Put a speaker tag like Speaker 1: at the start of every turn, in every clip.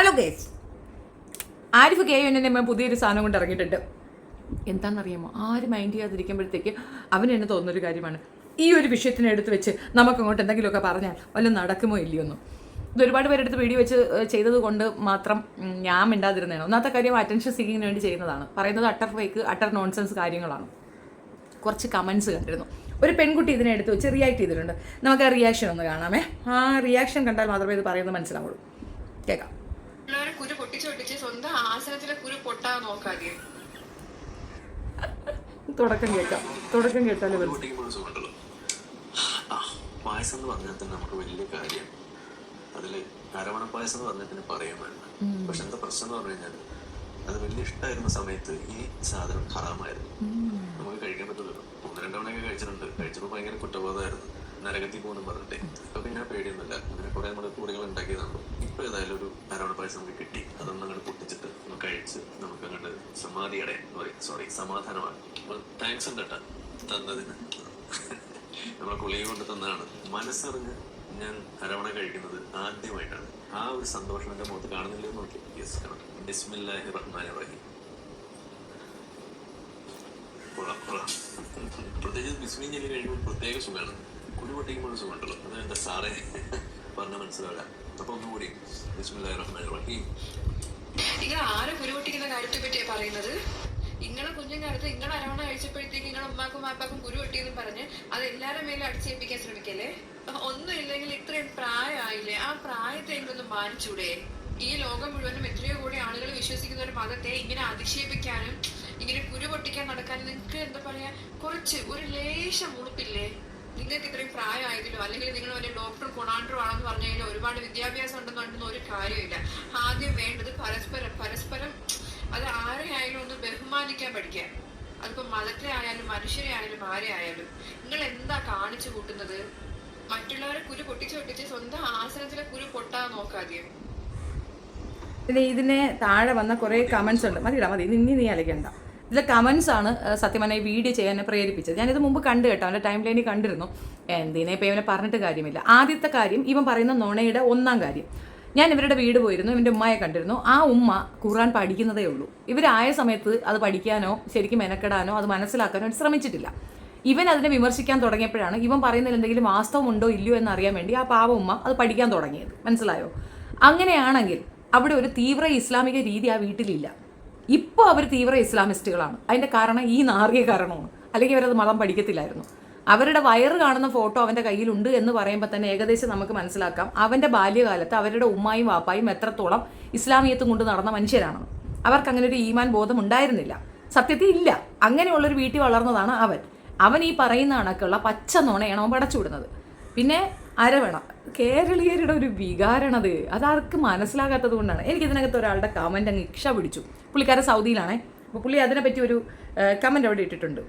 Speaker 1: Hello guys Arif K എന്നെ പുതിയൊരു സാധനം കൊണ്ട് ഇറങ്ങിയിട്ടുണ്ട്. എന്താണെന്നറിയാമോ? ആര് മൈൻഡ് ചെയ്യാതിരിക്കുമ്പോഴത്തേക്ക് അവന് എന്നെ തോന്നുന്നൊരു കാര്യമാണ്. ഈ ഒരു വിഷയത്തിനെ എടുത്ത് വെച്ച് നമുക്കങ്ങോട്ട് എന്തെങ്കിലുമൊക്കെ പറഞ്ഞാൽ വല്ലതും നടക്കുമോ ഇല്ലയോ ഒന്നും ഇത് ഒരുപാട് പേരെടുത്ത് വീഡിയോ വെച്ച് ചെയ്തത് കൊണ്ട് മാത്രം ഞാൻ മിണ്ടാതിരുന്നതാണ്. ഒന്നാമത്തെ കാര്യം അറ്റൻഷൻ സീക്കിങ്ങിന് വേണ്ടി ചെയ്യുന്നതാണ്. പറയുന്നത് അട്ടർ ഫേക്ക് അട്ടർ നോൺസെൻസ് കാര്യങ്ങളാണ്. കുറച്ച് കമൻസ് കണ്ടിരുന്നു. ഒരു പെൺകുട്ടി ഇതിനെ എടുത്ത് വെച്ച് റിയാക്ട് ചെയ്തിട്ടുണ്ട്. നമുക്ക് ആ റിയാക്ഷൻ ഒന്ന് കാണാമേ. ആ റിയാക്ഷൻ കണ്ടാൽ മാത്രമേ ഇത് പറയുന്നത് മനസ്സിലാവുള്ളൂ. കേൾക്കാം
Speaker 2: പിള്ളേരെ കുരു പൊട്ടിച്ച് പൊട്ടിച്ച് സ്വന്തം ആസനത്തിലെ കുരു പൊട്ടാ നോക്കാതെ.
Speaker 1: തുടക്കം കേൾക്കാം. തുടക്കം കേട്ടാലേ
Speaker 3: പായസം എന്ന് പറഞ്ഞാൽ തന്നെ നമുക്ക് വലിയ കാര്യം. അതിൽ അരവണ പായസം എന്ന് പറഞ്ഞാൽ തന്നെ പറയാൻ വേണ്ട പക്ഷെ എന്താ പ്രശ്നം എന്ന് പറഞ്ഞു കഴിഞ്ഞാൽ അത് വലിയ ഇഷ്ടമായിരുന്ന സമയത്ത് ഈ സാധനം ഹറാമായിരുന്നു. നമുക്ക് കഴിക്കാൻ പറ്റില്ലല്ലോ ഒന്ന് രണ്ട് തവണയൊക്കെ കഴിച്ചിട്ടുണ്ട്. കഴിച്ചപ്പോൾ ഭയങ്കര കുറ്റബോധമായിരുന്നു. നരകത്തിൽ പോകുന്നു പറഞ്ഞിട്ടേ. ഇപ്പൊ പിന്നെ പേടിയൊന്നുമില്ല. അങ്ങനെ കുറെ നമ്മൾ കൂടികൾ ഉണ്ടാക്കിയതാണ് ഇപ്പൊ ഏതായാലും ഒരു ധാരാളം പൈസ നമുക്ക് കിട്ടി. അതൊന്നും അങ്ങോട്ട് പൊട്ടിച്ചിട്ട് നമുക്ക് കഴിച്ച് നമുക്ക് അങ്ങോട്ട് സമാധിയുടെ സോറി സമാധാനമാണ്. താങ്ക്സ് ഉണ്ട് കേട്ടാ തന്നതിന്. നമ്മളെ കുളിയെ കൊണ്ട് തന്നതാണ്. മനസ്സറിഞ്ഞ് ഞാൻ അരവണ കഴിക്കുന്നത് ആദ്യമായിട്ടാണ്. ആ ഒരു സന്തോഷം എന്റെ മുഖത്ത് കാണുന്നില്ലെന്ന് നോക്കി. ബിസ്മില്ലാഹി റഹീം പ്രത്യേകിച്ച് ബിസ്മി ചെല്ലി കഴിയുമ്പോൾ പ്രത്യേക സുഖമാണ്. കുഴി പൊട്ടിക്കുമ്പോൾ സുഖമുണ്ടല്ലോ. അത് സാറേ? പറഞ്ഞ മനസ്സിലാവില്ല. അപ്പൊ ഒന്നുകൂടി ബിസ്മില്ലാഹി റഹ്മാൻ റഹീം.
Speaker 2: നിങ്ങൾ ആരെ കുരു പൊട്ടിക്കുന്ന കാര്യത്തെ പറ്റിയാ പറയുന്നത്? നിങ്ങളെ കുഞ്ഞുകാലത്ത് നിങ്ങൾ അരവണ കഴിച്ചപ്പോഴത്തേക്ക് നിങ്ങളെ ഉമ്മാക്കും വാപ്പാക്കും കുരു പൊട്ടിയെന്നും പറഞ്ഞ് അത് എല്ലാവരുടെ മേലും അടിച്ചേൽപ്പിക്കാൻ ശ്രമിക്കല്ലേ? ഒന്നും ഇല്ലെങ്കിൽ ഇത്രയും പ്രായമായില്ലേ? ആ പ്രായത്തെ എങ്കിലൊന്ന് മാനിച്ചൂടെ? ഈ ലോകം മുഴുവനും എത്രയോ കൂടി ആളുകൾ വിശ്വസിക്കുന്ന ഒരു മതത്തെ ഇങ്ങനെ അധിക്ഷേപിക്കാനും ഇങ്ങനെ കുരു പൊട്ടിക്കാൻ നടക്കാനും നിങ്ങൾക്ക് എന്താ പറയാ? കുറച്ച് ഒരു ലേശം ഉളുപ്പില്ലേ? നിങ്ങൾക്ക് ഇത്രയും പ്രായമായതിലോ അല്ലെങ്കിൽ നിങ്ങൾ വലിയ ഡോക്ടർ കൊണാണ്ടറോ ആണെന്ന് പറഞ്ഞാലോ ഒരുപാട് വിദ്യാഭ്യാസം ഉണ്ടെന്ന് പറഞ്ഞൊന്നും ഒരു കാര്യമില്ല. ആദ്യം വേണ്ടത് പരസ്പരം പരസ്പരം അത് ആരെയായാലും ഒന്ന് ബഹുമാനിക്കാൻ പഠിക്കുക. അതിപ്പോ മതത്തെ ആയാലും മനുഷ്യരെ ആയാലും ആരെ ആയാലും നിങ്ങൾ എന്താ കാണിച്ചു കൂട്ടുന്നത്? മറ്റുള്ളവരെ കുരു പൊട്ടിച്ച് പൊട്ടിച്ച് സ്വന്തം ആസനത്തിലെ കുരു പൊട്ടാ നോക്കാതെയും
Speaker 1: ഇതിനെ താഴെ വന്ന കുറേ കമൻസ് ഉണ്ട്. മതിടാ മതി. നിന്നി നീ അലക്കണ്ട ഇതിലെ കമൻസ് ആണ് സത്യമനെ ഈ വീഡിയോ ചെയ്യാൻ പ്രേരിപ്പിച്ചത്. ഞാനിത് മുമ്പ് കണ്ടു കേട്ടോ അവന്റെ ടൈം ലൈനിൽ കണ്ടിരുന്നു. എന്തിനെ ഇപ്പം ഇവനെ പറഞ്ഞിട്ട് കാര്യമില്ല. ആദ്യത്തെ കാര്യം ഇവൻ പറയുന്ന നുണയുടെ ഒന്നാം കാര്യം. ഞാൻ ഇവരുടെ വീട് പോയിരുന്നു ഇവന്റെ ഉമ്മയെ കണ്ടിരുന്നു. ആ ഉമ്മ ഖുറാൻ പഠിക്കുന്നതേ ഉള്ളൂ. ഇവരായ സമയത്ത് അത് പഠിക്കാനോ ശരിക്കും മെനക്കെടാനോ അത് മനസ്സിലാക്കാനോ ശ്രമിച്ചിട്ടില്ല. ഇവൻ അതിനെ വിമർശിക്കാൻ തുടങ്ങിയപ്പോഴാണ് ഇവൻ പറയുന്നതിൽ എന്തെങ്കിലും വാസ്തവം ഉണ്ടോ ഇല്ലയോ എന്നറിയാൻ വേണ്ടി ആ പാവ ഉമ്മ അത് പഠിക്കാൻ തുടങ്ങിയത്. മനസ്സിലായോ? അങ്ങനെയാണെങ്കിൽ അവിടെ ഒരു തീവ്ര ഇസ്ലാമിക രീതി ആ വീട്ടിലില്ല. ഇപ്പോൾ അവർ തീവ്ര ഇസ്ലാമിസ്റ്റുകളാണ്. അതിന്റെ കാരണം ഈ നാറിയ കാരണമാണ്. അല്ലെങ്കിൽ അവരത് മതം പഠിക്കത്തില്ലായിരുന്നു. അവരുടെ വയറ് കാണുന്ന ഫോട്ടോ അവന്റെ കയ്യിലുണ്ട് എന്ന് പറയുമ്പോൾ തന്നെ ഏകദേശം നമുക്ക് മനസ്സിലാക്കാം. അവന്റെ ബാല്യകാലത്ത് അവരുടെ ഉമ്മായും വാപ്പായും എത്രത്തോളം ഇസ്ലാമിയത്തും കൊണ്ട് നടന്ന മനുഷ്യരാണ്. അവർക്ക് അങ്ങനെ ഒരു ഈമാൻ ബോധം ഉണ്ടായിരുന്നില്ല. സത്യത്തിൽ ഇല്ല. അങ്ങനെയുള്ളൊരു വീട്ടിൽ വളർന്നതാണ് അവൻ. അവൻ ഈ പറയുന്ന കണക്കുള്ള പച്ച നോണയാണ് അവൻ പടച്ചുവിടുന്നത് പിന്നെ അരവണ കേരളീയരുടെ ഒരു വികാരണത് അതാർക്ക് മനസ്സിലാകാത്തത് കൊണ്ടാണ്. എനിക്ക് ഇതിനകത്ത് ഒരാളുടെ കമന്റ് അങ്ങ് ഇക്ഷ പിടിച്ചു. പുള്ളിക്കാരൻ സൗദിയിലാണേ. അപ്പോൾ പുള്ളി അതിനെപ്പറ്റി ഒരു കമന്റ് അവിടെ ഇട്ടിട്ടുണ്ട്.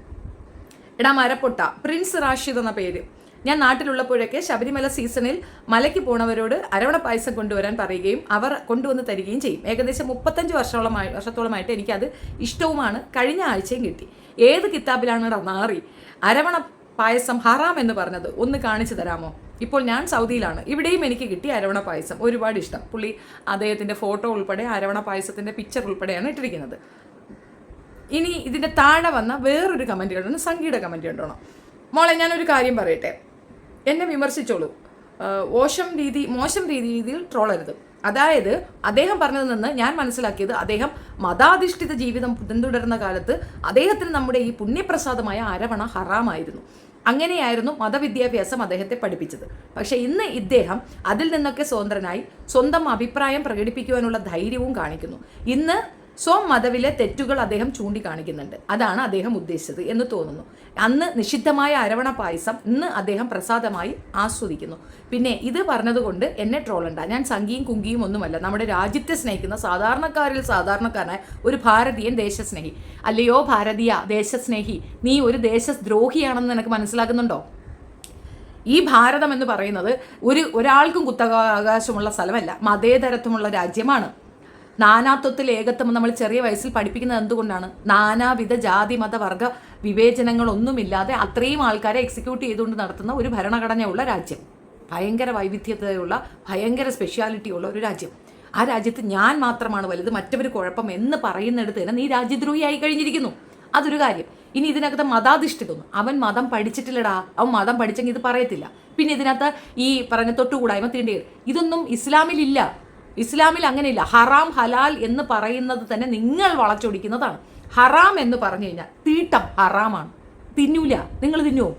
Speaker 1: എടാ മരപ്പൊട്ട പ്രിൻസ് റാഷിദ് എന്ന പേര്. ഞാൻ നാട്ടിലുള്ളപ്പോഴൊക്കെ ശബരിമല സീസണിൽ മലയ്ക്ക് പോണവരോട് അരവണ പായസം കൊണ്ടുവരാൻ പറയുകയും അവർ കൊണ്ടുവന്ന് തരികയും ചെയ്യും. ഏകദേശം മുപ്പത്തഞ്ച് വർഷത്തോളമായി വർഷത്തോളമായിട്ട് എനിക്കത് ഇഷ്ടവുമാണ്. കഴിഞ്ഞ ആഴ്ചയും കിട്ടി. ഏത് കിതാബിലാണ് മാറി അരവണ പായസം ഹറാം എന്ന് പറഞ്ഞത് ഒന്ന് കാണിച്ചു തരാമോ? ഇപ്പോൾ ഞാൻ സൗദിയിലാണ്. ഇവിടെയും എനിക്ക് കിട്ടി അരവണ പായസം. ഒരുപാട് ഇഷ്ടം. പുള്ളി അദ്ദേഹത്തിന്റെ ഫോട്ടോ ഉൾപ്പെടെ അരവണ പായസത്തിന്റെ പിക്ചർ ഉൾപ്പെടെയാണ് ഇട്ടിരിക്കുന്നത്. ഇനി ഇതിന്റെ താഴെ വന്ന വേറൊരു കമന്റ് കണ്ടോ? സംഗീത കമന്റ് കണ്ടോണം മോളെ ഞാനൊരു കാര്യം പറയട്ടെ. എന്നെ വിമർശിച്ചോളൂ. മോശം രീതി മോശം രീതിയിൽ ട്രോളരുത് അതായത് അദ്ദേഹം പറഞ്ഞതിൽ നിന്ന് ഞാൻ മനസ്സിലാക്കിയത് അദ്ദേഹം മതാധിഷ്ഠിത ജീവിതം പിന്തുടരുന്ന കാലത്ത് അദ്ദേഹത്തിന് നമ്മുടെ ഈ പുണ്യപ്രസാദമായ അരവണ ഹറാമായിരുന്നു. അങ്ങനെയായിരുന്നു മതവിദ്യാഭ്യാസം അദ്ദേഹത്തെ പഠിപ്പിച്ചത്. പക്ഷേ ഇന്ന് ഇദ്ദേഹം അതിൽ നിന്നൊക്കെ സ്വതന്ത്രനായി സ്വന്തം അഭിപ്രായം പ്രകടിപ്പിക്കുവാനുള്ള ധൈര്യവും കാണിക്കുന്നു. ഇന്ന് സ്വം മതവിലെ തെറ്റുകൾ അദ്ദേഹം ചൂണ്ടിക്കാണിക്കുന്നുണ്ട്. അതാണ് അദ്ദേഹം ഉദ്ദേശിച്ചത് എന്ന് തോന്നുന്നു. അന്ന് നിഷിദ്ധമായ അരവണ പായസം ഇന്ന് അദ്ദേഹം പ്രസാദമായി ആസ്വദിക്കുന്നു. പിന്നെ ഇത് പറഞ്ഞതുകൊണ്ട് എന്നെ ട്രോളണ്ട. ഞാൻ സംഗിയും കുങ്കിയും ഒന്നുമല്ല. നമ്മുടെ രാജ്യത്തെ സ്നേഹിക്കുന്ന സാധാരണക്കാരിൽ സാധാരണക്കാരനായ ഒരു ഭാരതീയൻ ദേശസ്നേഹി. അല്ലയോ ഭാരതീയ ദേശസ്നേഹി നീ ഒരു ദേശദ്രോഹിയാണെന്ന് നിനക്ക് മനസ്സിലാക്കുന്നുണ്ടോ? ഈ ഭാരതം എന്ന് പറയുന്നത് ഒരു ഒരാൾക്കും കുത്തകാവകാശമുള്ള സ്ഥലമല്ല. മതേതരത്വമുള്ള രാജ്യമാണ്. നാനാത്വത്തിൽ ഏകത്വം നമ്മൾ ചെറിയ വയസ്സിൽ പഠിപ്പിക്കുന്നത് എന്തുകൊണ്ടാണ്? നാനാവിധ ജാതി മത വർഗ വിവേചനങ്ങളൊന്നുമില്ലാതെ അത്രയും ആൾക്കാരെ എക്സിക്യൂട്ട് ചെയ്തുകൊണ്ട് നടത്തുന്ന ഒരു ഭരണഘടനയുള്ള രാജ്യം. ഭയങ്കര വൈവിധ്യതയുള്ള ഭയങ്കര സ്പെഷ്യാലിറ്റി ഉള്ള ഒരു രാജ്യം. ആ രാജ്യത്ത് ഞാൻ മാത്രമാണ് വലുത് മറ്റവർ കുഴപ്പം എന്ന് പറയുന്നിടത്ത് തന്നെ നീ രാജ്യദ്രോഹിയായി കഴിഞ്ഞിരിക്കുന്നു. അതൊരു കാര്യം. ഇനി ഇതിനകത്ത് മതാധിഷ്ഠിതം അവൻ മതം പഠിച്ചിട്ടില്ലടാ. അവൻ മതം പഠിച്ചെങ്കിൽ ഇത് പറയത്തില്ല. പിന്നെ ഇതിനകത്ത് ഈ പറഞ്ഞ തൊട്ടുകൂടായ്മ തീണ്ടി ഇതൊന്നും ഇസ്ലാമിലില്ല. ഇസ്ലാമിൽ അങ്ങനെയില്ല. ഹറാം ഹലാൽ എന്ന് പറയുന്നത് തന്നെ നിങ്ങൾ വളച്ചൊടിക്കുന്നതാണ്. ഹറാം എന്ന് പറഞ്ഞു കഴിഞ്ഞാൽ തീട്ടം ഹറാമാണ്. തിന്നൂല. നിങ്ങൾ തിന്നുവോ?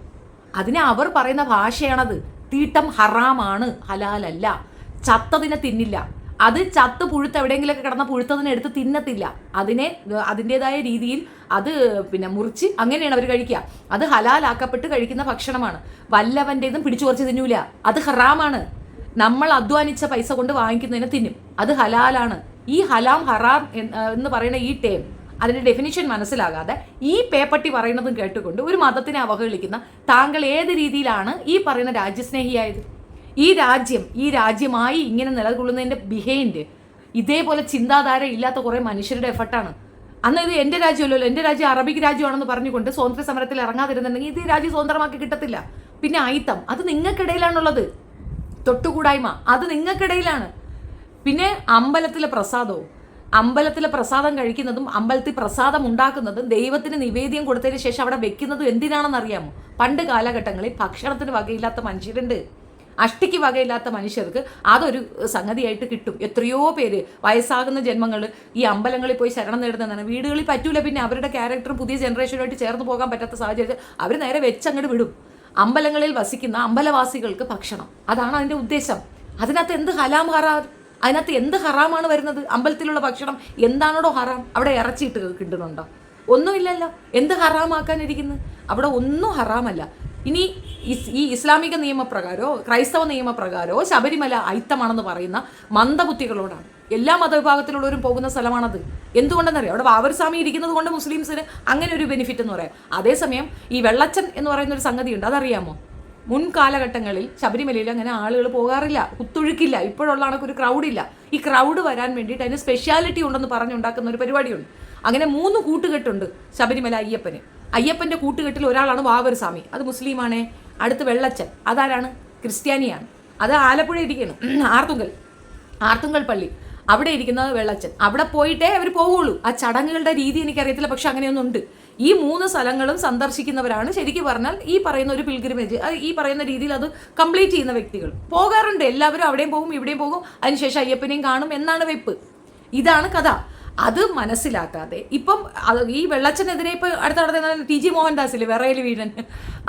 Speaker 1: അതിനെ അവർ പറയുന്ന ഭാഷയാണത്. തീട്ടം ഹറാമാണ്. ഹലാലല്ല. ചത്തതിനെ തിന്നില്ല. അത് ചത്ത് പുഴുത്ത് എവിടെയെങ്കിലൊക്കെ കിടന്ന പുഴുത്തതിനെ എടുത്ത് തിന്നത്തില്ല. അതിനെ അതിന്റെതായ രീതിയിൽ അത് പിന്നെ മുറിച്ച് അങ്ങനെയാണ് അവർ കഴിക്കുക. അത് ഹലാലാക്കപ്പെട്ട് കഴിക്കുന്ന ഭക്ഷണമാണ്. വല്ലവന്റെതും പിടിച്ചു കുറച്ച് തിന്നൂല. അത് ഹറാമാണ്. നമ്മൾ അധ്വാനിച്ച പൈസ കൊണ്ട് വാങ്ങിക്കുന്നതിനെ തിന്നും. അത് ഹലാലാണ്. ഈ ഹലാം ഹറാം എന്ന് പറയുന്ന ഈ ടേം അതിന്റെ ഡെഫിനിഷൻ മനസ്സിലാകാതെ ഈ പേപ്പട്ടി പറയുന്നതും കേട്ടുകൊണ്ട് ഒരു മതത്തിനെ അവഹേളിക്കുന്ന താങ്കൾ ഏത് രീതിയിലാണ് ഈ പറയുന്ന രാജ്യസ്നേഹിയായത്? ഈ രാജ്യം ഈ രാജ്യമായി ഇങ്ങനെ നിലകൊള്ളുന്നതിന്റെ ബിഹൈൻഡ് ഇതേപോലെ ചിന്താധാര ഇല്ലാത്ത കുറെ മനുഷ്യരുടെ എഫർട്ടാണ് അന്ന് ഇത് എന്റെ രാജ്യമല്ലല്ലോ എന്റെ രാജ്യം അറബിക് രാജ്യമാണെന്ന് പറഞ്ഞുകൊണ്ട് സ്വാതന്ത്ര്യ സമരത്തിൽ ഇറങ്ങാതിരുന്നുണ്ടെങ്കിൽ ഇത് രാജ്യം സ്വതന്ത്രമാക്കി കിട്ടത്തില്ല. പിന്നെ ആയിത്തം അത് നിങ്ങൾക്കിടയിലാണുള്ളത്. തൊട്ടുകൂടായ്മ. അത് നിങ്ങൾക്കിടയിലാണ്. പിന്നെ അമ്പലത്തിലെ പ്രസാദവും. അമ്പലത്തിലെ പ്രസാദം കഴിക്കുന്നതും അമ്പലത്തിൽ പ്രസാദം ഉണ്ടാക്കുന്നതും ദൈവത്തിന് നിവേദ്യം കൊടുത്തതിന് ശേഷം അവിടെ വെക്കുന്നതും എന്തിനാണെന്ന് അറിയാമോ പണ്ട് കാലഘട്ടങ്ങളിൽ ഭക്ഷണത്തിന് വകയില്ലാത്ത മനുഷ്യരുണ്ട്. അഷ്ടിക്ക് വകയില്ലാത്ത മനുഷ്യർക്ക് അതൊരു സംഗതിയായിട്ട് കിട്ടും. എത്രയോ പേര് വയസ്സാകുന്ന ജന്മങ്ങൾ ഈ അമ്പലങ്ങളിൽ പോയി ശരണം നേടുന്നതാണ്. വീടുകളിൽ പറ്റൂല പിന്നെ അവരുടെ ക്യാരക്ടറും പുതിയ ജനറേഷനുമായിട്ട് ചേർന്ന് പോകാൻ പറ്റാത്ത സാഹചര്യത്തിൽ അവർ നേരെ വെച്ചങ്ങോട്ട് വിടും. അമ്പലങ്ങളിൽ വസിക്കുന്ന അമ്പലവാസികൾക്ക് ഭക്ഷണം. അതാണ് അതിന്റെ ഉദ്ദേശം. അതിനകത്ത് എന്ത് ഹലാം ഹറാ അതിനകത്ത് എന്ത് ഹറാമാണ് വരുന്നത്? അമ്പലത്തിലുള്ള ഭക്ഷണം എന്താണോ ഹറാം. അവിടെ ഇറച്ചിയിട്ട് കിട്ടുന്നുണ്ടോ? ഒന്നുമില്ലല്ലോ. എന്ത് ഹറാമാക്കാനിരിക്കുന്നു? അവിടെ ഒന്നും ഹറാമല്ല. ഇനി ഈ ഇസ്ലാമിക നിയമപ്രകാരോ ക്രൈസ്തവ നിയമപ്രകാരോ ശബരിമല അയിത്തമാണെന്ന് പറയുന്ന മന്ദബുദ്ധികളോടാണ്. എല്ലാ മതവിഭാഗത്തിലുള്ളവരും പോകുന്ന സ്ഥലമാണത്. എന്തുകൊണ്ടെന്നറിയാം? അവിടെ ബാബർസ്വാമി ഇരിക്കുന്നത് കൊണ്ട് മുസ്ലിംസിന് അങ്ങനെ ഒരു ബെനിഫിറ്റ് എന്ന് പറയാം. അതേസമയം ഈ വെള്ളച്ചൻ എന്ന് പറയുന്ന ഒരു സംഗതിയുണ്ട്. അതറിയാമോ? മുൻകാലഘട്ടങ്ങളിൽ ശബരിമലയിൽ അങ്ങനെ ആളുകൾ പോകാറില്ല. കുത്തൊഴുക്കില്ല. ഇപ്പോഴുള്ള കണക്ക് ഒരു ക്രൗഡില്ല ഈ ക്രൗഡ് വരാൻ വേണ്ടിയിട്ട് അതിന് സ്പെഷ്യാലിറ്റി ഉണ്ടെന്ന് പറഞ്ഞുണ്ടാക്കുന്ന ഒരു പരിപാടിയുണ്ട്. അങ്ങനെ മൂന്ന് കൂട്ടുകെട്ടുണ്ട് ശബരിമല അയ്യപ്പന്. അയ്യപ്പന്റെ കൂട്ടുകെട്ടിൽ ഒരാളാണ് വാവർസ്വാമി അത് മുസ്ലിമാണ്. അടുത്ത് വെള്ളച്ചൻ. അതാരാണ്? ക്രിസ്ത്യാനിയാണ്. അത് ആലപ്പുഴ ഇരിക്കണം ആർത്തുങ്കൽ. ആർത്തുങ്കൽ പള്ളി. അവിടെ ഇരിക്കുന്നത് വെള്ളച്ചൻ. അവിടെ പോയിട്ടേ അവർ പോവുള്ളൂ. ആ ചടങ്ങുകളുടെ രീതി എനിക്കറിയത്തില്ല പക്ഷെ അങ്ങനെയൊന്നും ഉണ്ട് ഈ മൂന്ന് സ്ഥലങ്ങളും സന്ദർശിക്കുന്നവരാണ് ശരിക്കും പറഞ്ഞാൽ ഈ പറയുന്ന ഒരു പിൽഗ്രിമേജ്. ഈ പറയുന്ന രീതിയിൽ അത് കംപ്ലീറ്റ് ചെയ്യുന്ന വ്യക്തികൾ. പോകാറുണ്ട്. എല്ലാവരും അവിടെയും പോകും ഇവിടെയും പോകും. അതിനുശേഷം അയ്യപ്പനെയും കാണും എന്നാണ് വെപ്പ്. ഇതാണ് കഥ. അത് മനസ്സിലാക്കാതെ. ഇപ്പം ഈ വെള്ളച്ചനെതിരെ ഇപ്പൊ അടുത്ത അടുത്ത ടി ജി മോഹൻദാസില്ലേ വിറയിൽ വീടൻ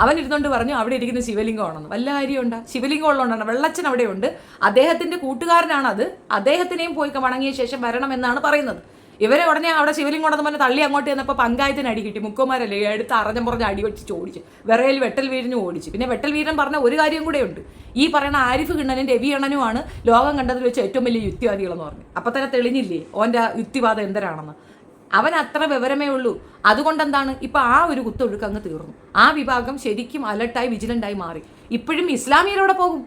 Speaker 1: അവൻ ഇരുന്നോണ്ട് പറഞ്ഞു അവിടെ ഇരിക്കുന്ന ശിവലിംഗമാണെന്ന് വല്ല കാര്യമുണ്ടോ? ശിവലിംഗം ഉള്ളതുകൊണ്ടാണ് വെള്ളച്ചൻ അവിടെയുണ്ട്. കൂട്ടുകാരനാണ് അത് അദ്ദേഹത്തിനെയും പോയി മടങ്ങിയ ശേഷം വരണം എന്നാണ് പറയുന്നത്. ഇവരെ ഉടനെ അവിടെ ശിവലിംഗം കൊണ്ടെന്ന് പറഞ്ഞ് തള്ളി അങ്ങോട്ട് ചെന്നപ്പോൾ പഞ്ചായത്തിന് അടി കിട്ടി. മുക്കുമാരല്ലേ എടുത്ത് അറിഞ്ഞം പറഞ്ഞ് അടി വെച്ച് ഓടിച്ച് വിറയിൽ വെട്ടൽ വീരനും ഓടിച്ച്. പിന്നെ വെട്ടൽ വീരൻ പറഞ്ഞ ഒരു കാര്യം കൂടെ ഉണ്ട്. ഈ പറയുന്ന ആരിഫ് കിണ്ണനും രവി അണ്ണനുമാണ് ലോകം കണ്ടതിൽ വെച്ച് ഏറ്റവും വലിയ യുക്തിവാദികളെന്ന് പറഞ്ഞു അപ്പം തന്നെ തെളിഞ്ഞില്ലേ ഓന്റെ യുക്തിവാദം എന്തരാണെന്ന്? അവൻ അത്ര വിവരമേ ഉള്ളൂ. അതുകൊണ്ട് എന്താണ് ഇപ്പം ആ ഒരു കുത്തൊഴുക്ക് അങ്ങ് തീർന്നു. ആ വിഭാഗം ശരിക്കും അലർട്ടായി വിജിലന്റായി മാറി. ഇപ്പോഴും ഇസ്ലാമിയരോടെ പോകും.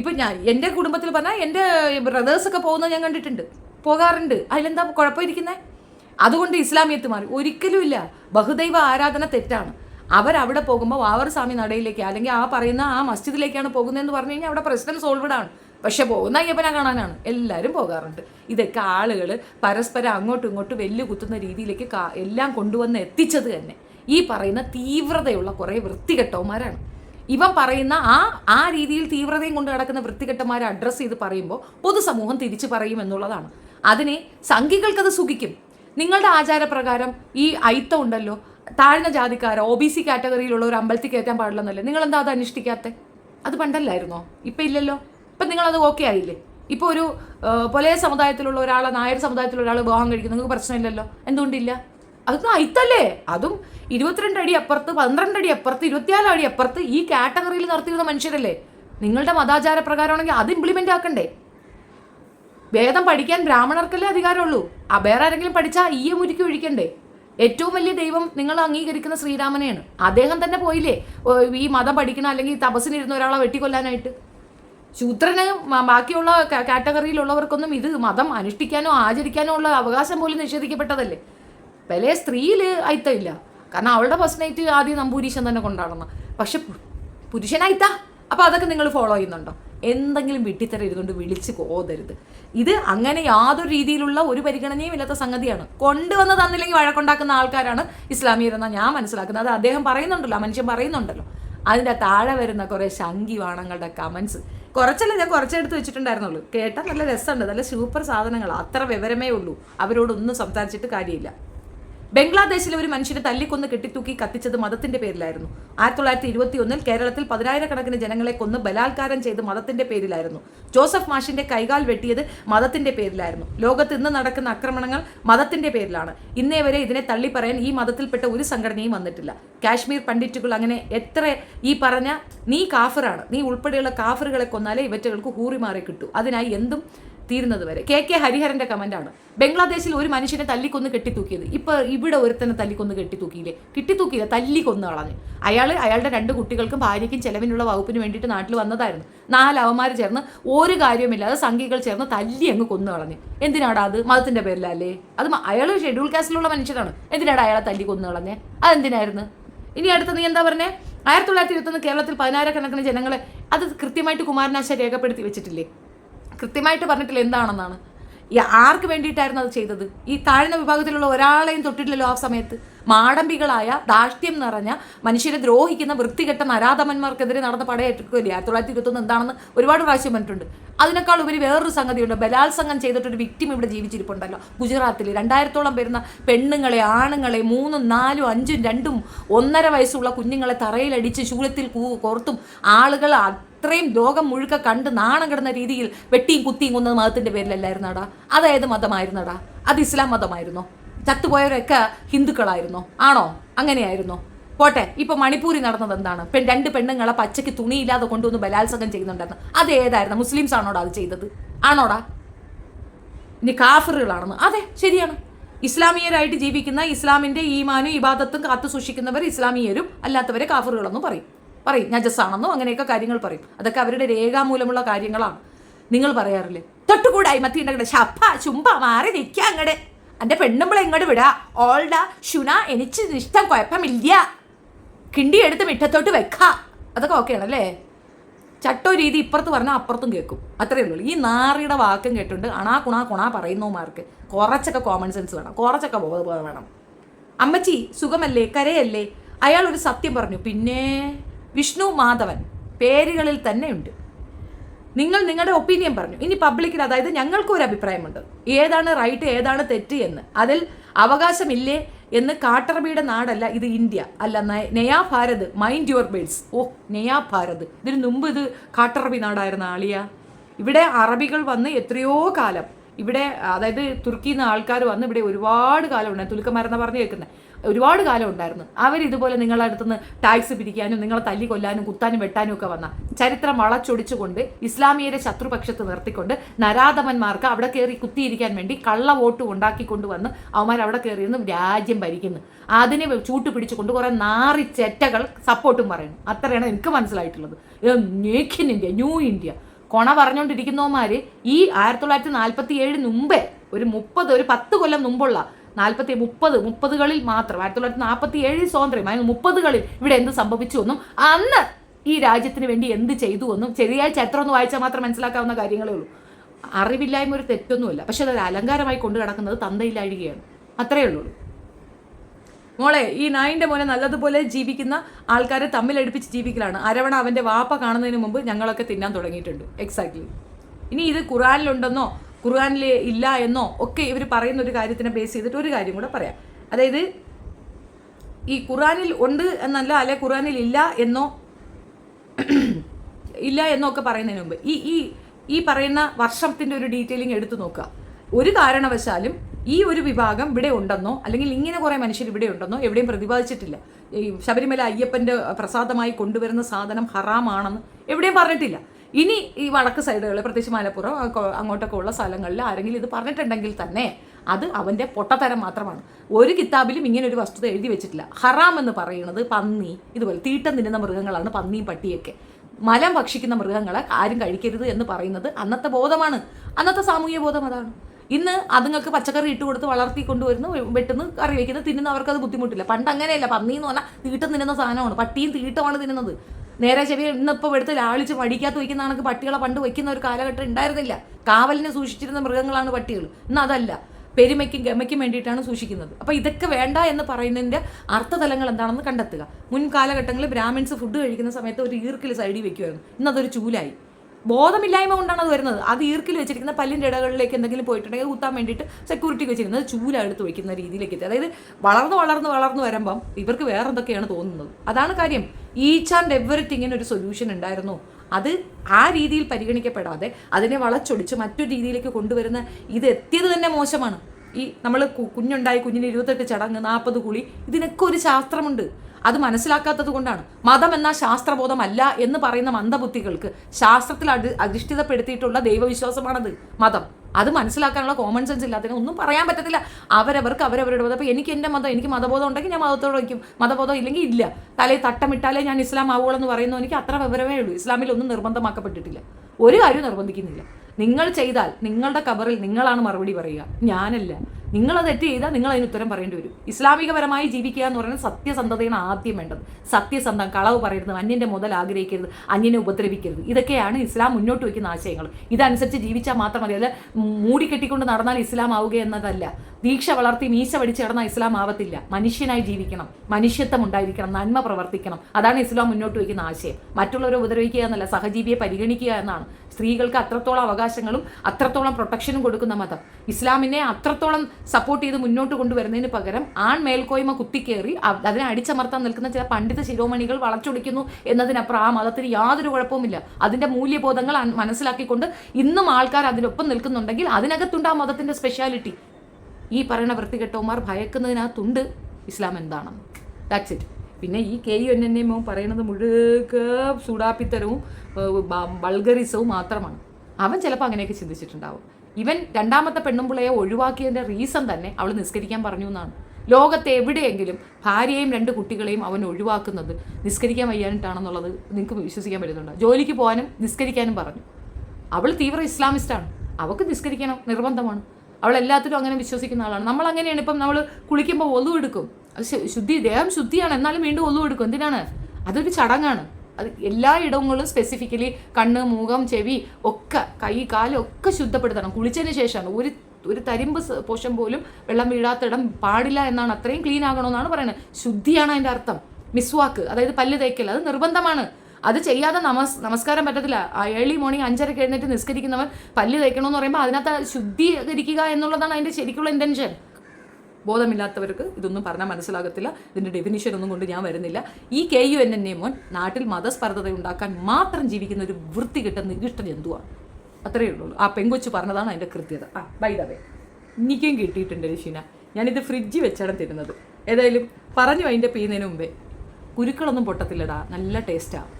Speaker 1: ഇപ്പം ഞാൻ എന്റെ കുടുംബത്തിൽ പറഞ്ഞാൽ എന്റെ ബ്രദേഴ്സൊക്കെ പോകുന്നത് ഞാൻ കണ്ടിട്ടുണ്ട്. പോകാറുണ്ട്. അതിലെന്താ കുഴപ്പമിരിക്കുന്നത് അതുകൊണ്ട് ഇസ്ലാമിയത്ത് മാറി. ഒരിക്കലുമില്ല ബഹുദൈവ ആരാധന തെറ്റാണ്. അവരവിടെ പോകുമ്പോൾ ആവർ സ്വാമി നടയിലേക്ക് അല്ലെങ്കിൽ ആ പറയുന്ന ആ മസ്ജിദിലേക്കാണ് പോകുന്നതെന്ന് പറഞ്ഞു കഴിഞ്ഞാൽ അവിടെ പ്രശ്നം സോൾവഡ് ആണ്. പക്ഷേ പോകുന്ന അയ്യപ്പനെ കാണാനാണ്. എല്ലാവരും പോകാറുണ്ട്. ഇതൊക്കെ ആളുകൾ പരസ്പരം അങ്ങോട്ടും ഇങ്ങോട്ടും വെല്ലു കുത്തുന്ന രീതിയിലേക്ക് എല്ലാം കൊണ്ടുവന്ന് എത്തിച്ചത് തന്നെ. ഈ പറയുന്ന തീവ്രതയുള്ള കുറേ വൃത്തികെട്ടവന്മാരാണ്. ഇവൻ പറയുന്ന ആ ആ രീതിയിൽ തീവ്രതയും കൊണ്ട് നടക്കുന്ന വൃത്തികെട്ടന്മാരെ അഡ്രസ്സ് ചെയ്ത് പറയുമ്പോൾ പൊതുസമൂഹം തിരിച്ചു പറയും എന്നുള്ളതാണ്. അതിനെ സംഘികൾക്കത് സുഖിക്കും. നിങ്ങളുടെ ആചാരപ്രകാരം ഈ അയിത്തം ഉണ്ടല്ലോ താഴ്ന്ന ജാതിക്കാരോ ഒ ബി സി കാറ്റഗറിയിലുള്ള ഒരു അമ്പലത്തിൽ കയറ്റാൻ പാടില്ലെന്നല്ലേ? നിങ്ങളെന്താ അത് അന്വേഷിക്കാത്തെ അത് പണ്ടല്ലായിരുന്നോ? ഇപ്പം ഇല്ലല്ലോ? ഇപ്പം നിങ്ങളത് ഓക്കെ ആയില്ലേ? ഇപ്പോൾ ഒരു പൊലയ സമുദായത്തിലുള്ള ഒരാൾ നായർ സമുദായത്തിലുള്ള ഒരാൾ വിവാഹം കഴിക്കുന്നു നിങ്ങൾക്ക് പ്രശ്നമില്ലല്ലോ? എന്തുകൊണ്ടില്ല? അത് അയിത്തല്ലേ? അതും ഇരുപത്തിരണ്ട് അടി അപ്പുറത്ത് പന്ത്രണ്ട് അടി അപ്പുറത്ത് ഇരുപത്തിനാല് അടി അപ്പുറത്ത് ഈ കാറ്റഗറിയിൽ നിർത്തിയിരുന്ന മനുഷ്യരല്ലേ? നിങ്ങളുടെ മതാചാര പ്രകാരമാണെങ്കിൽ അത് ഇംപ്ലിമെന്റ് ആക്കണ്ടേ? വേദം പഠിക്കാൻ ബ്രാഹ്മണർക്കല്ലേ അധികാരമുള്ളൂ? ആ വേറെ ആരെങ്കിലും പഠിച്ചാൽ ഈയെ മുരുക്കി ഒഴിക്കണ്ടേ? ഏറ്റവും വലിയ ദൈവം നിങ്ങൾ അംഗീകരിക്കുന്ന ശ്രീരാമനെയാണ്. അദ്ദേഹം തന്നെ പോയില്ലേ? ഈ മതം പഠിക്കണം അല്ലെങ്കിൽ തപസ്സിനിരുന്ന ഒരാളെ വെട്ടിക്കൊല്ലാനായിട്ട്. ശൂദ്രന് ബാക്കിയുള്ള കാറ്റഗറിയിലുള്ളവർക്കൊന്നും ഇത് മതം അനുഷ്ഠിക്കാനോ ആചരിക്കാനോ ഉള്ള അവകാശം പോലും നിഷേധിക്കപ്പെട്ടതല്ലേ? പല സ്ത്രീയിൽ അയിത്തമില്ല കാരണം അവളുടെ ഫസ്റ്റ് ആദ്യം നമ്പൂരീശൻ തന്നെ കൊണ്ടാടണം പക്ഷെ പുരുഷനായിത്ത? അപ്പോൾ അപ്പൊ അതൊക്കെ നിങ്ങൾ ഫോളോ ചെയ്യുന്നുണ്ടോ? എന്തെങ്കിലും വിട്ടിത്തരം ഇരുന്നുകൊണ്ട് വിളിച്ച് കോതരുത്. ഇത് അങ്ങനെ യാതൊരു രീതിയിലുള്ള ഒരു പരിഗണനയും ഇല്ലാത്ത സംഗതിയാണ്. കൊണ്ടുവന്ന് തന്നില്ലെങ്കിൽ വഴക്കുണ്ടാക്കുന്ന ആൾക്കാരാണ് ഇസ്ലാമിയരെന്നാണ് ഞാൻ മനസ്സിലാക്കുന്നത്. അത് അദ്ദേഹം പറയുന്നുണ്ടല്ലോ മനുഷ്യൻ പറയുന്നുണ്ടല്ലോ. അതിന്റെ താഴെ വരുന്ന കുറേ ശങ്കി വാണങ്ങളുടെ കമൻസ് കുറച്ചല്ല ഞാൻ കുറച്ചെടുത്ത് വെച്ചിട്ടുണ്ടായിരുന്നുള്ളൂ. കേട്ടാൽ നല്ല രസമുണ്ട് നല്ല സൂപ്പർ സാധനങ്ങൾ അത്ര വിവരമേ ഉള്ളൂ. അവരോടൊന്നും സംസാരിച്ചിട്ട് കാര്യമില്ല. ബംഗ്ലാദേശിലെ ഒരു മനുഷ്യനെ തല്ലിക്കൊന്ന് കെട്ടിത്തൂക്കി കത്തിച്ചത് മതത്തിന്റെ പേരിലായിരുന്നു. ആയിരത്തി തൊള്ളായിരത്തി ഇരുപത്തി ഒന്നിൽ കേരളത്തിൽ പതിനായിരക്കണക്കിന് ജനങ്ങളെ കൊന്ന് ബലാത്കാരം ചെയ്ത് മതത്തിന്റെ പേരിലായിരുന്നു. ജോസഫ് മാഷിന്റെ കൈകാൽ വെട്ടിയത് മതത്തിന്റെ പേരിലായിരുന്നു. ലോകത്ത് ഇന്ന് നടക്കുന്ന ആക്രമണങ്ങൾ മതത്തിന്റെ പേരിലാണ്. ഇന്നേ വരെ ഇതിനെ തള്ളിപ്പറയാൻ ഈ മതത്തിൽപ്പെട്ട ഒരു സംഘടനയും വന്നിട്ടില്ല. കാശ്മീർ പണ്ഡിറ്റുകൾ അങ്ങനെ എത്ര ഈ പറഞ്ഞ നീ കാഫറാണ്. നീ ഉൾപ്പെടെയുള്ള കാഫറുകളെ കൊന്നാലേ ഇവറ്റകൾക്ക് ഹൂറി മാറി കിട്ടൂ. അതിനായി എന്തും തീരുന്നത് വരെ. കെ കെ ഹരിഹരന്റെ കമന്റാണ് ബംഗ്ലാദേശിൽ ഒരു മനുഷ്യനെ തല്ലിക്കൊന്ന് കെട്ടിത്തൂക്കിയത്. ഇപ്പൊ ഇവിടെ ഒരുത്തനെ തല്ലിക്കൊന്ന് കെട്ടിത്തൂക്കിയില്ലേ? കിട്ടിത്തൂക്കിയില്ല തല്ലിക്കൊന്ന് കളഞ്ഞു. അയാൾ അയാളുടെ രണ്ട് കുട്ടികൾക്കും ഭാര്യയ്ക്കും ചെലവിനുള്ള വകുപ്പിന് വേണ്ടിയിട്ട് നാട്ടിൽ വന്നതായിരുന്നു. നാല് അവന്മാർ ചേർന്ന് ഒരു കാര്യവുമില്ലാതെ സംഘികൾ ചേർന്ന് തല്ലി അങ്ങ് കൊന്നു കളഞ്ഞു. എന്തിനാടാ അത്? മതത്തിന്റെ പേരിലല്ലേ? അത് അയാൾ ഷെഡ്യൂൾ കാസ്റ്റിലുള്ള മനുഷ്യനാണ്. എന്തിനാടാ അയാളെ തല്ലി കൊന്നു കളഞ്ഞേ? അതെന്തിനായിരുന്നു? ഇനി അടുത്ത നീ എന്താ പറഞ്ഞേ? ആയിരത്തി തൊള്ളായിരത്തി ഇരുപത്തൊന്ന് കേരളത്തിൽ പതിനായിരക്കണക്കിന് ജനങ്ങളെ അത് കൃത്യമായിട്ട് കുമാരനാശ രേഖപ്പെടുത്തി വെച്ചിട്ടില്ലേ? കൃത്യമായിട്ട് പറഞ്ഞിട്ടില്ല എന്താണെന്നാണ്. ഈ ആർക്ക് വേണ്ടിയിട്ടായിരുന്നു അത് ചെയ്തത്? ഈ താഴ്ന്ന വിഭാഗത്തിലുള്ള ഒരാളെയും തൊട്ടിട്ടില്ലല്ലോ ആ സമയത്ത്. മാടമ്പികളായ ദാഷ്ട്യം നിറഞ്ഞ മനുഷ്യരെ ദ്രോഹിക്കുന്ന വൃത്തികെട്ട നരാധമന്മാർക്കെതിരെ നടന്ന പടയേറ്റില്ലേ ആയിരത്തി തൊള്ളായിരത്തി ഇരുപത്തൊന്ന് എന്താണെന്ന് ഒരുപാട് പ്രാവശ്യം പറഞ്ഞിട്ടുണ്ട്. അതിനേക്കാൾ ഉപരി വേറൊരു സംഗതിയുണ്ട്. ബലാത്സംഗം ചെയ്തിട്ടൊരു വിക്ടിം ഇവിടെ ജീവിച്ചിരിപ്പുണ്ടല്ലോ. ഗുജറാത്തിൽ രണ്ടായിരത്തോളം വരുന്ന പെണ്ണുങ്ങളെ ആണുങ്ങളെ മൂന്നും നാലും അഞ്ചും രണ്ടും ഒന്നര വയസ്സുള്ള കുഞ്ഞുങ്ങളെ തറയിലടിച്ച് ശൂലത്തിൽ കോർത്തും ആളുകൾ അത്രയും ലോകം മുഴുക്ക കണ്ട് നാണം കിടന്ന രീതിയിൽ വെട്ടിയും കുത്തിയും കൊന്നത് മതത്തിന്റെ പേരിലല്ലായിരുന്നടാ. അതായത് മതമായിരുന്നടാ. അത് ഇസ്ലാം മതമായിരുന്നോ? ചത്തുപോയവരൊക്കെ ഹിന്ദുക്കളായിരുന്നോ? ആണോ? അങ്ങനെയായിരുന്നോ? പോട്ടെ ഇപ്പൊ മണിപ്പൂരിൽ നടന്നത് എന്താണ്? പെൺ രണ്ട് പെണ്ണുങ്ങളെ പച്ചയ്ക്ക് തുണിയില്ലാതെ കൊണ്ടുവന്ന് ബലാത്സംഗം ചെയ്യുന്നുണ്ടായിരുന്നു അത് ഏതായിരുന്നു? മുസ്ലിംസ് ആണോടാ അത് ചെയ്തത്? ആണോടാ? ഇനി കാഫറുകളാണെന്ന്. അതെ ശരിയാണ്. ഇസ്ലാമിയരായിട്ട് ജീവിക്കുന്ന ഇസ്ലാമിന്റെ ഈമാനും ഇബാദത്തും കാത്തു സൂക്ഷിക്കുന്നവർ ഇസ്ലാമിയരും അല്ലാത്തവരെ കാഫറുകളെന്ന് പറയും. പറയും ഞാൻ ജസ്സാണെന്നോ അങ്ങനെയൊക്കെ കാര്യങ്ങൾ പറയും. അതൊക്കെ അവരുടെ രേഖാമൂലമുള്ള കാര്യങ്ങളാണ്. നിങ്ങൾ പറയാറില്ലേ? തൊട്ടുകൂടായി മത്തിയുടെ ശപ്പ ചുമ്പ മാറി നിൽക്കുക അങ്ങടെ. എന്റെ പെണ്ണുമ്പളെ ഇങ്ങോട്ട് വിടാ. ഓൾഡ ശുന എനിക്ക് ഇഷ്ടം കുഴപ്പമില്ല. കിണ്ടി എടുത്ത് മിറ്റത്തോട്ട് വെക്ക. അതൊക്കെ ഓക്കെയാണല്ലേ ചട്ടോ രീതി ഇപ്പുറത്ത് പറഞ്ഞാൽ അപ്പുറത്തും കേൾക്കും. അത്രയേ ഉള്ളൂ. ഈ നാറിയുടെ വാക്കും കേട്ടുണ്ട് അണാ കുണാ കുണാ പറയുന്നവന്മാർക്ക് കുറച്ചൊക്കെ കോമൺ സെൻസ് വേണം. കുറച്ചൊക്കെ ബോധബോധം വേണം. അമ്മച്ചി സുഖമല്ലേ? കരയല്ലേ? അയാൾ ഒരു സത്യം പറഞ്ഞു. പിന്നെ? വിഷ്ണു മാധവൻ പേരുകളിൽ തന്നെ ഉണ്ട്. നിങ്ങൾ നിങ്ങളുടെ ഒപ്പീനിയൻ പറഞ്ഞു. ഇനി പബ്ലിക്കിൽ അതായത് ഞങ്ങൾക്കും ഒരു അഭിപ്രായമുണ്ട്. ഏതാണ് റൈറ്റ് ഏതാണ് തെറ്റ് എന്ന്. അതിൽ അവകാശമില്ലേ എന്ന് കാട്ടറബിയുടെ നാടല്ല ഇത് ഇന്ത്യ. അല്ല നയ- ഭാരത് മൈൻഡ് യുവർ ബേഡ്സ് ഓ നയാ ഭാരത്. ഇതിന് മുമ്പ് ഇത് കാട്ടറബി നാടായിരുന്ന ആളിയ. ഇവിടെ അറബികൾ വന്ന് എത്രയോ കാലം ഇവിടെ അതായത് തുർക്കിയിൽ നിന്ന് ആൾക്കാർ വന്ന് ഇവിടെ ഒരുപാട് കാലം ഉണ്ടായിരുന്നു തുലുക്കന്മാരെന്നാ പറഞ്ഞു കേൾക്കുന്നത് ഒരുപാട് കാലം ഉണ്ടായിരുന്നു. അവർ ഇതുപോലെ നിങ്ങളുടെ അടുത്തുനിന്ന് ടാക്സ് പിരിക്കാനും നിങ്ങളെ തല്ലി കൊല്ലാനും കുത്താനും വെട്ടാനും ഒക്കെ വന്ന. ചരിത്രം വളച്ചൊടിച്ചുകൊണ്ട് ഇസ്ലാമിയരെ ശത്രുപക്ഷത്ത് നിർത്തിക്കൊണ്ട് നരാധമന്മാർക്ക് അവിടെ കയറി കുത്തിയിരിക്കാൻ വേണ്ടി കള്ള വോട്ട് ഉണ്ടാക്കിക്കൊണ്ടുവന്ന് അവന്മാർ അവിടെ കയറിയിരുന്ന് രാജ്യം ഭരിക്കുന്നു. അതിനെ ചൂട്ട് പിടിച്ചുകൊണ്ട് കുറെ നാറി ചെറ്റകൾ സപ്പോർട്ടും പറയുന്നു. അത്രയാണ് എനിക്ക് മനസ്സിലായിട്ടുള്ളത്. ഇന്ത്യ ന്യൂ ഇന്ത്യ കൊണ പറഞ്ഞുകൊണ്ടിരിക്കുന്നവന്മാർ ഈ ആയിരത്തി തൊള്ളായിരത്തി നാൽപ്പത്തി ഏഴിന് മുമ്പേ ഒരു മുപ്പത് ഒരു പത്ത് കൊല്ലം മുമ്പുള്ള നാൽപ്പത്തി മുപ്പത് മുപ്പതുകളിൽ മാത്രം ആയിരത്തി തൊള്ളായിരത്തി നാൽപ്പത്തി ഏഴിൽ സ്വാതന്ത്ര്യം അതായത് മുപ്പതുകളിൽ ഇവിടെ എന്ത് സംഭവിച്ചു എന്നും അന്ന് ഈ രാജ്യത്തിന് വേണ്ടി എന്ത് ചെയ്തു എന്നും ചെറിയ ചരിത്രം ഒന്ന് വായിച്ചാൽ മാത്രം മനസ്സിലാക്കാവുന്ന കാര്യങ്ങളേ ഉള്ളൂ. അറിവില്ലായ്മ ഒരു തെറ്റൊന്നുമില്ല പക്ഷെ അതൊരു അലങ്കാരമായി കൊണ്ടു കിടക്കുന്നത് തന്തയില്ലാഴികയാണ് അത്രയേ ഉള്ളൂ. മോളെ ഈ നായിന്റെ മോനെ നല്ലതുപോലെ ജീവിക്കുന്ന ആൾക്കാരെ തമ്മിലടുപ്പിച്ച് ജീവിക്കലാണ്. അരവണ അവന്റെ വാപ്പ കാണുന്നതിന് മുമ്പ് ഞങ്ങളൊക്കെ തിന്നാൻ തുടങ്ങിയിട്ടുണ്ട്. എക്സാക്ട്ലി ഇനി ഇത് ഖുറാനിലുണ്ടെന്നോ ഖുർആാനിൽ ഇല്ല എന്നോ ഒക്കെ ഇവർ പറയുന്ന ഒരു കാര്യത്തിനെ ബേസ് ചെയ്തിട്ട് ഒരു കാര്യം കൂടെ പറയാം. അതായത് ഈ ഖുർആാനിൽ ഉണ്ട് എന്നല്ല അല്ലെ ഖുർആാനിൽ ഇല്ല എന്നോ ഇല്ല എന്നൊക്കെ പറയുന്നതിന് മുമ്പ് ഈ ഈ ഈ പറയുന്ന വർഷത്തിന്റെ ഒരു ഡീറ്റെയിലിംഗ് എടുത്തു നോക്കുക. ഒരു കാരണവശാലും ഈ ഒരു വിഭാഗം ഇവിടെ ഉണ്ടെന്നോ അല്ലെങ്കിൽ ഇങ്ങനെ കുറേ മനുഷ്യർ ഇവിടെ ഉണ്ടെന്നോ എവിടെയും പ്രതിപാദിച്ചിട്ടില്ല. ഈ ശബരിമല അയ്യപ്പന്റെ പ്രസാദമായി കൊണ്ടുവരുന്ന സാധനം ഹറാമാണെന്ന് എവിടെയും പറഞ്ഞിട്ടില്ല. ഇനി ഈ വടക്ക് സൈഡുകളിൽ പ്രത്യേകിച്ച് മലപ്പുറം അങ്ങോട്ടൊക്കെ ഉള്ള സ്ഥലങ്ങളിൽ ആരെങ്കിലും ഇത് പറഞ്ഞിട്ടുണ്ടെങ്കിൽ തന്നെ അത് അവന്റെ പൊട്ടത്തരം മാത്രമാണ്. ഒരു കിതാബിലും ഇങ്ങനെ ഒരു വസ്തുത എഴുതി വെച്ചിട്ടില്ല. ഹറാം എന്ന് പറയുന്നത് പന്നി ഇതുപോലെ തീട്ടം തിന്നുന്ന മൃഗങ്ങളാണ് പന്നിയും പട്ടിയൊക്കെ. മലം ഭക്ഷിക്കുന്ന മൃഗങ്ങളെ ആരും കഴിക്കരുത് എന്ന് പറയുന്നത് അന്നത്തെ ബോധമാണ്. അന്നത്തെ സാമൂഹ്യ ബോധം അതാണ്. ഇന്ന് അതുങ്ങൾക്ക് പച്ചക്കറി ഇട്ട് കൊടുത്ത് വളർത്തി കൊണ്ടുവരുന്നു വെട്ടുന്നു കറി വയ്ക്കുന്നു അവർക്ക് അത് ബുദ്ധിമുട്ടില്ല. പണ്ട് അങ്ങനെയല്ല. പന്നി എന്ന് പറഞ്ഞാൽ തീട്ടം തിന്നുന്ന സാധനമാണ്. പട്ടിയും തീട്ടമാണ് തിന്നുന്നത്. നേരെ ചെവി ഇന്നിപ്പോൾ എടുത്ത് ലാളിച്ച് പഠിക്കാത്ത വയ്ക്കുന്ന കണക്ക് പട്ടികളെ പണ്ട് വയ്ക്കുന്ന ഒരു കാലഘട്ടം ഉണ്ടായിരുന്നില്ല. കാവലിനെ സൂക്ഷിച്ചിരുന്ന മൃഗങ്ങളാണ് പട്ടികൾ. ഇന്ന് അതല്ല. പെരുമയ്ക്കും ഗമയ്ക്കും വേണ്ടിയിട്ടാണ് സൂക്ഷിക്കുന്നത്. അപ്പോൾ ഇതൊക്കെ വേണ്ട എന്ന് പറയുന്നതിന്റെ അർത്ഥതലങ്ങൾ എന്താണെന്ന് കണ്ടെത്തുക. മുൻ കാലഘട്ടങ്ങളിൽ ബ്രാഹ്മിൻസ് ഫുഡ് കഴിക്കുന്ന സമയത്ത് ഒരു ഈർക്കിൽ സൈഡിൽ വെക്കുമായിരുന്നു ഇന്നതൊരു ചൂലായി. ബോധമില്ലായ്മ കൊണ്ടാണ് അത് വരുന്നത്. അത് ഈർക്കിൽ വെച്ചിരിക്കുന്ന പല്ലിന്റെ ഇടകളിലേക്ക് എന്തെങ്കിലും പോയിട്ടുണ്ടെങ്കിൽ കുത്താൻ വേണ്ടിയിട്ട് സെക്യൂരിറ്റി വെച്ചിരിക്കുന്നത് ചൂല എടുത്ത് വയ്ക്കുന്ന രീതിയിലേക്ക് എത്തി. അതായത് വളർന്ന് വളർന്ന് വളർന്ന് വരുമ്പം ഇവർക്ക് വേറെ എന്തൊക്കെയാണ് തോന്നുന്നത്? അതാണ് കാര്യം. ഈച്ച് ആൻഡ് എവറിത്തിങ്ങിന് ഒരു സൊല്യൂഷൻ ഉണ്ടായിരുന്നു. അത് ആ രീതിയിൽ പരിഗണിക്കപ്പെടാതെ അതിനെ വളച്ചൊടിച്ച് മറ്റൊരു രീതിയിലേക്ക് കൊണ്ടുവരുന്ന ഇത് എത്തിയത് തന്നെ മോശമാണ്. ഈ നമ്മൾ കുഞ്ഞുണ്ടായി കുഞ്ഞിന് ഇരുപത്തെട്ട് ചടങ്ങ് നാൽപ്പത് കുളി ഇതിനൊക്കെ ഒരു ശാസ്ത്രമുണ്ട്. അത് മനസ്സിലാക്കാത്തത് കൊണ്ടാണ്. മതം എന്ന ശാസ്ത്രബോധമല്ല എന്ന് പറയുന്ന മന്ദബുദ്ധികൾക്ക് ശാസ്ത്രത്തിൽ അടി അധിഷ്ഠിതപ്പെടുത്തിയിട്ടുള്ള ദൈവവിശ്വാസമാണത് മതം. അത് മനസ്സിലാക്കാനുള്ള കോമൺ സെൻസ് ഇല്ലാത്തതിന് ഒന്നും പറയാൻ പറ്റത്തില്ല. അവരവർക്ക് അവരവരുടെ മതം. അപ്പോൾ എനിക്ക് എന്റെ മതം എനിക്ക് മതബോധം ഉണ്ടെങ്കിൽ ഞാൻ മതത്തോട് വയ്ക്കും. മതബോധം ഇല്ലെങ്കിൽ ഇല്ല. തലയിൽ തട്ടമിട്ടാലേ ഞാൻ ഇസ്ലാം ആവുകയുള്ളൂ എന്ന് പറയുന്നു എനിക്ക് അത്ര വിവരമേ ഉള്ളൂ. ഇസ്ലാമിൽ ഒന്നും നിർബന്ധമാക്കപ്പെട്ടിട്ടില്ല. ഒരു കാര്യം നിർബന്ധിക്കുന്നില്ല. നിങ്ങൾ ചെയ്താൽ നിങ്ങളുടെ കബറിൽ നിങ്ങളാണ് മറുപടി പറയുക. ഞാനല്ല. നിങ്ങൾ തെറ്റ് ചെയ്താൽ നിങ്ങൾ അതിന് ഉത്തരം പറയേണ്ടി വരും. ഇസ്ലാമികപരമായി ജീവിക്കുക എന്ന് പറയുന്നത് സത്യസന്ധതയാണ് ആദ്യം വേണ്ടത്. സത്യസന്ധം കളവ് പറയരുത് അന്യന്റെ മുതൽ ആഗ്രഹിക്കരുത് അന്യനെ ഉപദ്രവിക്കരുത്. ഇതൊക്കെയാണ് ഇസ്ലാം മുന്നോട്ട് വയ്ക്കുന്ന ആശയങ്ങൾ. ഇതനുസരിച്ച് ജീവിച്ചാൽ മാത്രം മതി. അല്ല മൂടിക്കെട്ടിക്കൊണ്ട് നടന്നാൽ ഇസ്ലാം ആവുക എന്നതല്ല. ദീക്ഷ വളർത്തി മീശ പഠിച്ച് കിടന്നാൽ ഇസ്ലാം ആവത്തില്ല. മനുഷ്യനായി ജീവിക്കണം. മനുഷ്യത്വം ഉണ്ടായിരിക്കണം. നന്മ പ്രവർത്തിക്കണം. അതാണ് ഇസ്ലാം മുന്നോട്ട് വയ്ക്കുന്ന ആശയം. മറ്റുള്ളവരെ ഉപദ്രവിക്കുക എന്നല്ല സഹജീവിയെ പരിഗണിക്കുക എന്നാണ്. സ്ത്രീകൾക്ക് അത്രത്തോളം അവകാശങ്ങളും അത്രത്തോളം പ്രൊട്ടക്ഷനും കൊടുക്കുന്ന മതം. ഇസ്ലാമിനെ അത്രത്തോളം സപ്പോർട്ട് ചെയ്ത് മുന്നോട്ട് കൊണ്ടുവരുന്നതിന് പകരം ആൺ മേൽക്കോയ്മ കുത്തിക്കേറി അതിനെ അടിച്ചമർത്താൻ നിൽക്കുന്ന ചില പണ്ഡിത ശിരോമണികൾ വളച്ചൊടിക്കുന്നു എന്നതിനപ്പുറം ആ മതത്തിന് യാതൊരു കുഴപ്പവുമില്ല. അതിന്റെ മൂല്യബോധങ്ങൾ മനസ്സിലാക്കിക്കൊണ്ട് ഇന്നും ആൾക്കാർ അതിനൊപ്പം നിൽക്കുന്നുണ്ടെങ്കിൽ അതിനകത്തുണ്ട് ആ മതത്തിന്റെ സ്പെഷ്യാലിറ്റി ഈ പറയുന്ന വൃത്തികെട്ടവന്മാർ ഭയക്കുന്നതിനകത്തുണ്ട് ഇസ്ലാം എന്താണെന്ന്. ദാറ്റ്സ് ഇറ്റ് പിന്നെ ഈ K U N N M പറയുന്നത് മുഴുക്ക സുഡാപ്പിത്തരവും ബൾഗറിസവും മാത്രമാണ്. അവൻ ചിലപ്പോൾ അങ്ങനെയൊക്കെ ചിന്തിച്ചിട്ടുണ്ടാവും. ഇവൻ രണ്ടാമത്തെ പെണ്ണുമ്പിളയെ ഒഴിവാക്കിയതിന്റെ റീസൺ തന്നെ അവൾ നിസ്കരിക്കാൻ പറഞ്ഞു എന്നാണ് ലോകത്തെ എവിടെയെങ്കിലും ഭാര്യയും രണ്ട് കുട്ടികളെയും അവൻ ഒഴിവാക്കുന്നത് നിസ്കരിക്കാൻ വയ്യാനിട്ടാണെന്നുള്ളത് നിങ്ങൾക്ക് വിശ്വസിക്കാൻ പറ്റുന്നുണ്ടോ? ജോലിക്ക് പോകാനും നിസ്കരിക്കാനും പറഞ്ഞു. അവൾ തീവ്ര ഇസ്ലാമിസ്റ്റാണ് അവൾക്ക് നിസ്കരിക്കണം നിർബന്ധമാണ്. അവൾ എല്ലാത്തിലും അങ്ങനെ വിശ്വസിക്കുന്ന ആളാണ്. നമ്മൾ അങ്ങനെയാണ് ഇപ്പം നമ്മൾ കുളിക്കുമ്പോൾ ഒതു എടുക്കും. അത് ശുദ്ധി ദേഹം ശുദ്ധിയാണ്. എന്നാലും വീണ്ടും ഒതു എടുക്കും. എന്തിനാണ്? അതൊരു ചടങ്ങാണ്. അത് എല്ലാ ഇടങ്ങളും സ്പെസിഫിക്കലി കണ്ണ് മുഖം ചെവി ഒക്കെ കൈ കാൽ ഒക്കെ ശുദ്ധപ്പെടുത്തണം. കുളിച്ചതിന് ശേഷമാണ്. ഒരു ഒരു തരിമ്പ് പോഷം പോലും വെള്ളം വീഴാത്തിടം പാടില്ല എന്നാണ് അത്രയും ക്ലീൻ ആകണമെന്നാണ് പറയുന്നത്. ശുദ്ധിയാണ് അതിന്റെ അർത്ഥം. മിസ്വാക്ക് അതായത് പല്ല് തേക്കൽ അത് നിർബന്ധമാണ്. അത് ചെയ്യാതെ നമസ് നമസ്കാരം പറ്റത്തില്ല. ഏർലി മോർണിംഗ് അഞ്ചരക്ക് എഴുന്നേറ്റ് നിസ്കരിക്കുന്നവൻ പല്ല് തേക്കണമെന്ന് പറയുമ്പോൾ അതിനകത്ത് ശുദ്ധീകരിക്കുക എന്നുള്ളതാണ് അതിന്റെ ശരിക്കുള്ള ഇന്റൻഷൻ ബോധമില്ലാത്തവർക്ക് ഇതൊന്നും പറഞ്ഞാൽ മനസ്സിലാകത്തില്ല. ഇതിന്റെ ഡെഫിനിഷൻ ഒന്നും കൊണ്ട് ഞാൻ വരുന്നില്ല. ഈ കെ യു എൻ എൻ മോൻ നാട്ടിൽ മതസ്പർദ്ധത ഉണ്ടാക്കാൻ മാത്രം ജീവിക്കുന്ന ഒരു വൃത്തി കിട്ടുന്ന നികൃഷ്ട ജന്തുവാണ് അത്രയേ ഉള്ളൂ. ആ പെങ്കൊച്ച് പറഞ്ഞതാണ് അതിന്റെ കൃത്യത. ആ ബൈ ദ വേ എനിക്കും കിട്ടിയിട്ടുണ്ട് രശീന ഞാനിത് ഫ്രിഡ്ജിൽ വെച്ചാണ് തരുന്നത്. ഏതായാലും പറഞ്ഞു അതിന്റെ പെയ്യുന്നതിന് മുമ്പേ കുരുക്കളൊന്നും പൊട്ടത്തില്ലടാ. നല്ല ടേസ്റ്റാണ്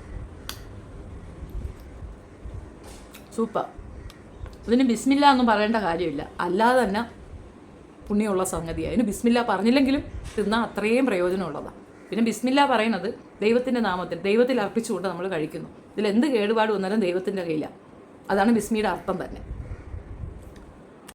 Speaker 1: സൂപ്പർ ഇതിന് ബിസ്മില്ല ഒന്നും പറയേണ്ട കാര്യമില്ല. അല്ലാതെ തന്നെ പുണ്യമുള്ള സംഗതിയാണ് അതിന് ബിസ്മില്ല പറഞ്ഞില്ലെങ്കിലും തിന്നാൽ അത്രയും പ്രയോജനമുള്ളതാണ് പിന്നെ ബിസ്മില്ല പറയുന്നത് ദൈവത്തിന്റെ നാമത്തിൽ ദൈവത്തിൽ അർപ്പിച്ചുകൊണ്ട് നമ്മൾ കഴിക്കുന്നു. ഇതിൽ എന്ത് കേടുപാട് വന്നാലും ദൈവത്തിന്റെ കയ്യിലാണ് അതാണ് ബിസ്മിയുടെ അർത്ഥം തന്നെ.